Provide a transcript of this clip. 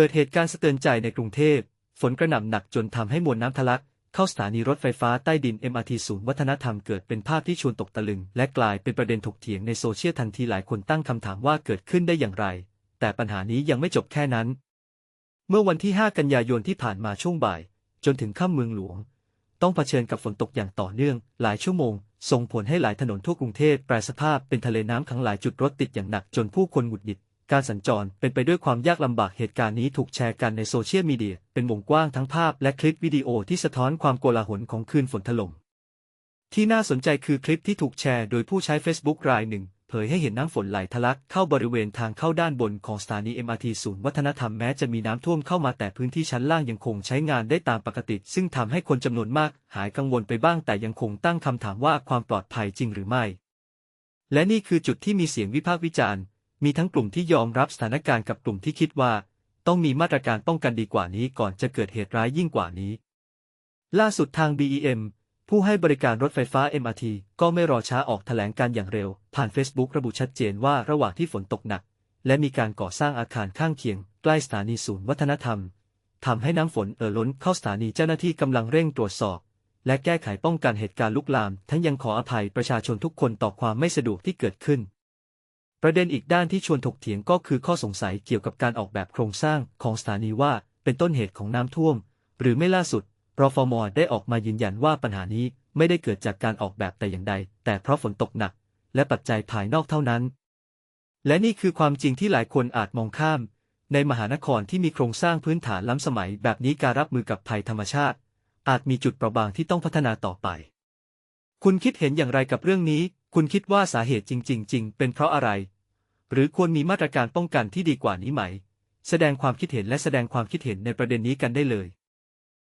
เกิดเหตุการณ์สะเทือนใจในกรุงเทพ ฝนกระหน่ำหนักจนทำให้มวลน้ำทะลัก เข้าสถานีรถไฟฟ้าใต้ดิน MRT ศูนย์วัฒนธรรมเกิดเป็นภาพที่ชวนตกตะลึง และกลายเป็นประเด็นถกเถียงในโซเชียลทันทีหลายคนตั้งคำถามว่าเกิดขึ้นได้อย่างไร แต่ปัญหานี้ยังไม่จบแค่นั้น เมื่อวันที่ 5 กันยายนที่ผ่านมาช่วงบ่าย จนถึงค่ำเมืองหลวง ต้องเผชิญกับฝนตกอย่างต่อเนื่อง หลายชั่วโมง ส่งผลให้หลายถนนทั่วกรุงเทพแปรสภาพเป็นทะเลน้ำขังหลายจุดรถติดอย่างหนักจนผู้คนหงุดหงิด การสัญจรเป็นไปด้วยความยากลำบากเหตุการณ์นี้ถูกแชร์กันในโซเชียลมีเดีย เป็นวงกว้างทั้งภาพและคลิปวิดีโอที่สะท้อนความโกลาหลของคืนฝนถล่มที่น่าสนใจคือคลิปที่ถูกแชร์โดยผู้ใช้ Facebook รายหนึ่ง เผยให้เห็นน้ำฝนไหลทะลักเข้าบริเวณทางเข้าด้านบนของสถานี MRT ศูนย์วัฒนธรรมแม้จะมีน้ำท่วมเข้ามาแต่พื้นที่ชั้นล่างยังคงใช้งานได้ตามปกติ ซึ่งทำให้คนจำนวนมากหายกังวลไปบ้างแต่ยังคงตั้งคำถามว่าความปลอดภัยจริงหรือไม่ และนี่คือจุดที่มีเสียงวิพากษ์วิจารณ์ มีทั้งกลุ่มที่ยอมรับสถานการณ์กับกลุ่มที่คิดว่า ต้องมีมาตรการป้องกันดีกว่านี้ก่อนจะเกิดเหตุร้ายยิ่งกว่านี้ ล่าสุดทาง BEM ผู้ให้บริการรถไฟฟ้า MRT ก็ไม่รอช้าออกแถลงการอย่างเร็ว ผ่าน Facebook ระบุชัดเจนว่าระหว่างที่ฝนตกหนัก และมีการก่อสร้างอาคารข้างเคียง ใกล้สถานีศูนย์วัฒนธรรมทำให้น้ำฝนเอ่อล้นเข้าสถานีเจ้าหน้าที่กำลังเร่งตรวจสอบ และแก้ไขป้องกันเหตุการณ์ลุกลาม ทั้งยังขออภัยประชาชนทุกคนต่อความไม่สะดวกที่เกิดขึ้น ประเด็นอีกด้านที่ชวนถกเถียงก็คือข้อสงสัยเกี่ยวกับการออกแบบโครงสร้างของสถานีว่าเป็นต้นเหตุของน้ำท่วม หรือไม่ล่าสุดรฟมได้ออกมายืนยันว่าปัญหานี้ไม่ได้เกิดจากการออกแบบแต่อย่างใด แต่เพราะฝนตกหนัก และปัจจัยภายนอกเท่านั้น และนี่คือความจริงที่หลายคนอาจมองข้าม ในมหานครที่มีโครงสร้างพื้นฐานล้ำสมัย แบบนี้การรับมือกับภัยธรรมชาติ อาจมีจุดเปราะบางที่ต้องพัฒนาต่อไป คุณคิดเห็นอย่างไรกับเรื่องนี้ คุณคิดว่าสาเหตุจริงๆจริงเป็นเพราะอะไร หรือควรมีมาตรการป้องกันที่ดีกว่านี้ไหม แสดงความคิดเห็นและแสดงความคิดเห็นในประเด็นนี้กันได้เลย